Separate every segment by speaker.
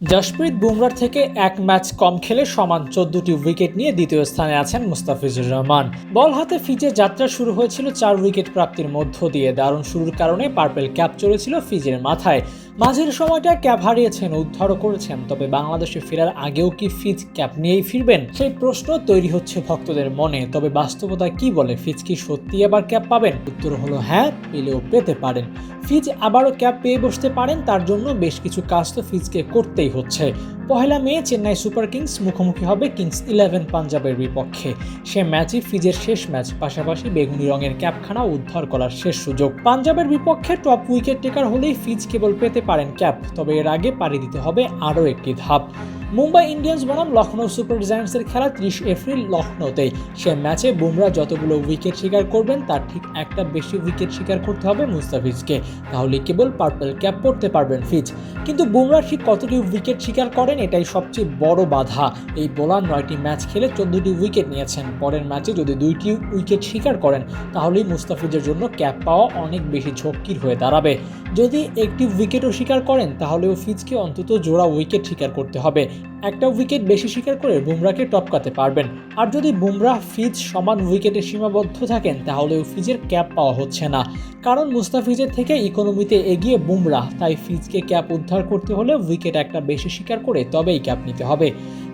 Speaker 1: জশপ্রীত বুমরার থেকে এক ম্যাচ কম খেলে সমান চোদ্দটি উইকেট নিয়ে দ্বিতীয় স্থানে আছেন মুস্তাফিজুর রহমান। বল হাতে ফিজে যাত্রা শুরু হয়েছিল চার উইকেট প্রাপ্তির মধ্য দিয়ে। দারুণ শুরুর কারণে পার্পেল ক্যাপ চলেছিল ফিজের মাথায়। মাঝের সময়টা ক্যাপ হারিয়েছেন, উদ্ধারও করেছেন, তবে বাংলাদেশে ফেরার আগেও কি ফিজ ক্যাপ নিয়েই ফিরবেন? সেই প্রশ্ন তৈরি হচ্ছে ভক্তদের মনে, তবে বাস্তবতা কি বলে? ফিজ কি সত্যি আবার ক্যাপ পাবেন? উত্তর হলো হ্যাঁ পেলেও পেতে পারেন। ফিজ আবারও ক্যাপ পেয়ে বসতে পারেন, তার জন্য বেশ কিছু কাজ তো ফিজকে করতেই হচ্ছে। পহেলা মে চেন্নাই সুপার কিংস মুখোমুখি হবে কিংস ইলেভেন পাঞ্জাবের বিপক্ষে। সে ম্যাচই ফিজের শেষ ম্যাচ, পাশাপাশি বেগুনি রঙের ক্যাপখানা উদ্ধার করার শেষ সুযোগ। পাঞ্জাবের বিপক্ষে টপ উইকেট টেকার হলেই ফিজ কেবল পেতে পারেন ক্যাপ তবে এর আগে পাড়ি দিতে হবে আরও একটি ধাপ। মুম্বাই ইন্ডিয়ান্স বনাম লখনৌ সুপার জায়ান্টসের খেলা ত্রিশ এপ্রিল লখনৌতেই সে ম্যাচে বুমরা যতগুলো উইকেট শিকার করবেন, তার ঠিক একটা বেশি উইকেট শিকার করতে হবে মুস্তাফিজকে। তাহলে কেবল পার্পল ক্যাপ পড়তে পারবেন ফিজ। কিন্তু বুমরা ঠিক কতটি উইকেট শিকার করেন, এটাই সবচেয়ে বড় বাধা। এই বোলার নয়টি ম্যাচ খেলে চোদ্দটি উইকেট নিয়েছেন। পরের ম্যাচে যদি দুইটি উইকেট শিকার করেন, তাহলেই মুস্তাফিজের জন্য ক্যাপ পাওয়া অনেক বেশি ঝক্কির হয়ে দাঁড়াবে। যদি একটি উইকেটও শিকার করেন, তাহলেও ফিজকে অন্তত জোড়া উইকেট শিকার করতে হবে। একটা উইকেট বেশি শিকার করে বুমরাকে টপকাতে পারবেন। আর যদি বুমরাহ ফিজ সমান উইকেটে সীমাবদ্ধ থাকেন, তাহলেও ফিজের ক্যাপ পাওয়া হচ্ছে না। কারণ মুস্তাফিজের থেকে ইকোনমিতে এগিয়ে বুমরাহ, তাই ফিজকে ক্যাপ উদ্ধার করতে হলে উইকেট একটা বেশি শিকার করে তবেই ক্যাপ নিতে হবে।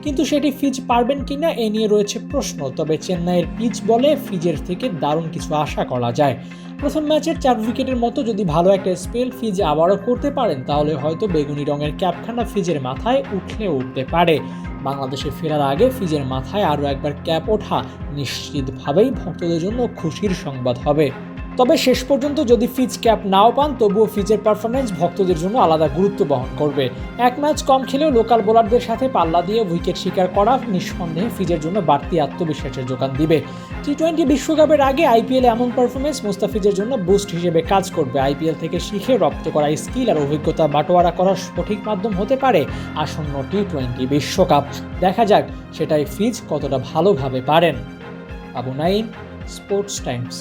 Speaker 1: কিন্তু সেটি ফিজ পারবেন কিনা এ নিয়ে রয়েছে প্রশ্ন, তবে চেন্নাইয়ের পিচ বলে ফিজের থেকে দারুণ কিছু আশা করা যায়। প্রথম ম্যাচের চার উইকেটের মতো যদি ভালো একটা স্পেল ফিজ আবারও করতে পারেন, তাহলে হয়তো বেগুনি রঙের ক্যাপখানা ফিজের মাথায় উঠলে উঠতে পারে। বাংলাদেশে ফেরার আগে ফিজের মাথায় আরও একবার ক্যাপ ওঠা নিশ্চিতভাবেই ভক্তদের জন্য খুশির সংবাদ হবে। তবে শেষ পর্যন্ত যদি ফিজ ক্যাপ নাও পান, তবুও ফিজের পারফরমেন্স ভক্তদের জন্য আলাদা গুরুত্ব বহন করবে। এক ম্যাচ কম খেলেও লোকাল বোলারদের সাথে পাল্লা দিয়ে উইকেট শিকার করা নিঃসন্দেহে ফিজের জন্য বাড়তি আত্মবিশ্বাসের যোগান দিবে। টি টোয়েন্টি বিশ্বকাপের আগে আইপিএলে এমন পারফরমেন্স মুস্তাফিজের জন্য বুস্ট হিসেবে কাজ করবে। আইপিএল থেকে শিখে রপ্ত করা স্কিল আর অভিজ্ঞতা বাটোয়ারা করার সঠিক মাধ্যম হতে পারে আসন্ন টি টোয়েন্টি বিশ্বকাপ। দেখা যাক সেটাই ফিজ কতটা ভালোভাবে পারেন। Abu Naim sports Times